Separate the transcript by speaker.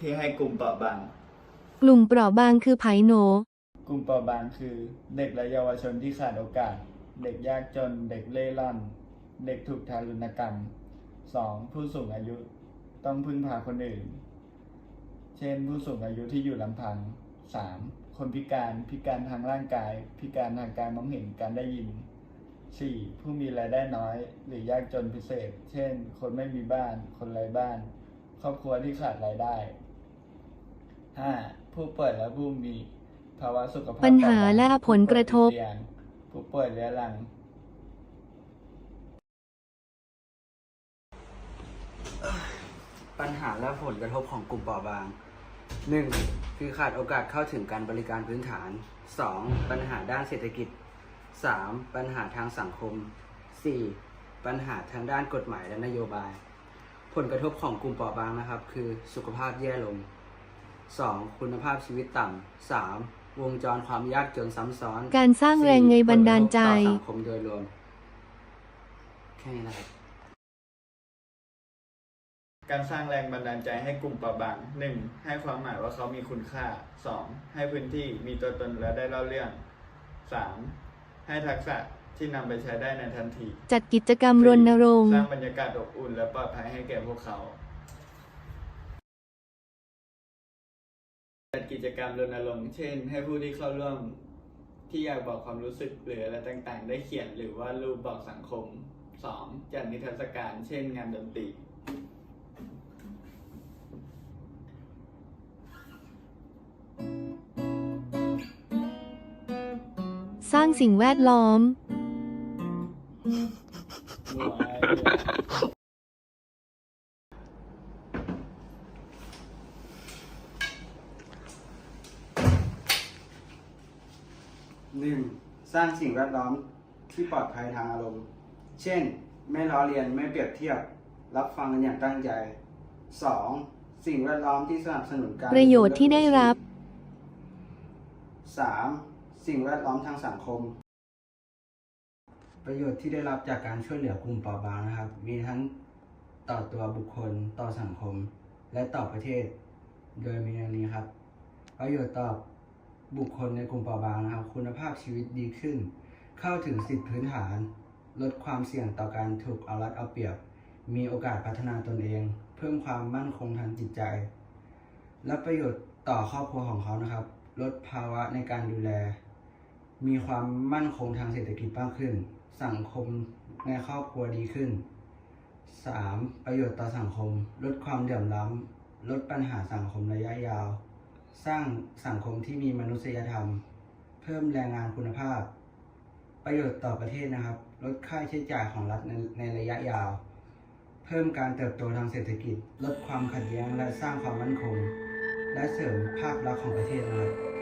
Speaker 1: ที่ให้กลุ่มเปราะบาง
Speaker 2: กลุ่มเปราะบางคือไผโหน
Speaker 1: กลุ่มเปราะบางคือ เด็กและเยาวชนที่ขาดโอกาส เด็กยากจน เด็กเล่ร่อน เด็กถูกทารุณกรรม 2. ผู้สูงอายุต้องพึ่งพาคนอื่น เช่น ผู้สูงอายุที่อยู่ลำพัง 3. คนพิการพิการทางร่างกาย พิการทางการมองเห็นการได้ยิน 4. ผู้มีรายได้น้อย หรือยากจนพิเศษ เช่น คนไม่มีบ้าน คนไร้บ้าน ครอบครัวที่ขาดรายได้ 5. ผู้ป่วยและผู้มีภาวะสุขภาพ
Speaker 2: ปัญหา
Speaker 1: เบาบง
Speaker 2: และผลกระทบ
Speaker 1: ผู้ป่วยติดเตียงผู้ป่วยเรื้อรัง
Speaker 3: ปัญหาและผลกระทบของกลุ่มเปราะบาง 1. คือขาดโอกาสเข้าถึงการบริการพื้นฐาน 2. ปัญหาด้านเศรษฐกิจ 3. ปัญหาทางสังคม 4. ปัญหาทางด้านกฎหมายและนโยบาย ผลกระทบของกลุ่มเปราะบางนะครับ คือสุขภาพแย่ลง 2. คุณภาพชีวิตต่ำ 3. วงจรความยากจนซ้ำซ้อน
Speaker 2: การสร้างแรงเงยบันดาลใจ
Speaker 3: ผกระทบต่อสังคมโดยรวม แค่นี้นะครับ
Speaker 1: การสร้างแรงบันดาลใจให้กลุ่มเปราะบาง 1. ให้ความหมายว่าเขามีคุณค่า 2. ให้พื้นที่มีตัวตนและได้เล่าเรื่อง 3. ให้ทักษะ ที่นำไปใช้ได้ในทันที
Speaker 2: จัดกิจกรรมรณรงค์
Speaker 1: สร้างบรรยากาศอบอุ่นและปลอดภัยให้แก่พวกเขา จัดกิจกรรมรณรงค์เช่น ให้ผู้ที่เข้าร่วมที่อยากบอกความรู้สึกหรืออะไรต่างๆ ได้เขียนหรือว่ารูปบอกสังคม 2. จัดนิทรรศการ เช่น งานดนตรี
Speaker 2: สร้างสิ่งแวดล้อม
Speaker 3: 1. สร้างสิ่งแวดล้อมที่ปลอดภัยทางอารมณ์ เช่น ไม่ล้อเลียนไม่เปรียบเทียบ รับฟังกันอย่างตั้งใจ 2. สิ่งแวดล้อมที่สนับสนุนการ
Speaker 2: ประโยชน์ที่ได้รับ
Speaker 3: 3. สิ่งแวดล้อมทางสังคม ประโยชน์ที่ได้รับจากการช่วยเหลือกลุ่มเปราะบางนะครับ มีทั้งต่อตัวบุคคล ต่อสังคม และต่อประเทศ โดยมีดังนี้ครับ ประโยชน์ต่อบุคคลในกลุ่มเปราะบางนะครับ คุณภาพชีวิตดีขึ้น เข้าถึงสิทธิพื้นฐาน ลดความเสี่ยงต่อการถูกเอารัดเอาเปรียบ มีโอกาสพัฒนาตนเอง เพิ่มความมั่นคงทางจิตใจ และประโยชน์ต่อครอบครัวของเขานะครับ ลดภาวะในการดูแล มีความมั่นคงทางเศรษฐกิจมากขึ้น สังคมในครอบครัวดีขึ้น 3. ประโยชน์ต่อสังคม ลดความเหลื่อมล้ำ ลดปัญหาสังคมระยะยาว สร้างสังคมที่มีมนุษยธรรม เพิ่มแรงงานคุณภาพ ประโยชน์ต่อประเทศนะครับ ลดค่าใช้จ่ายของรัฐในในระยะยาว เพิ่มการเติบโตทางเศรษฐกิจ ลดความขัดแย้งและสร้างความมั่นคง และเสริมภาพลักษณ์ของประเทศนะครับ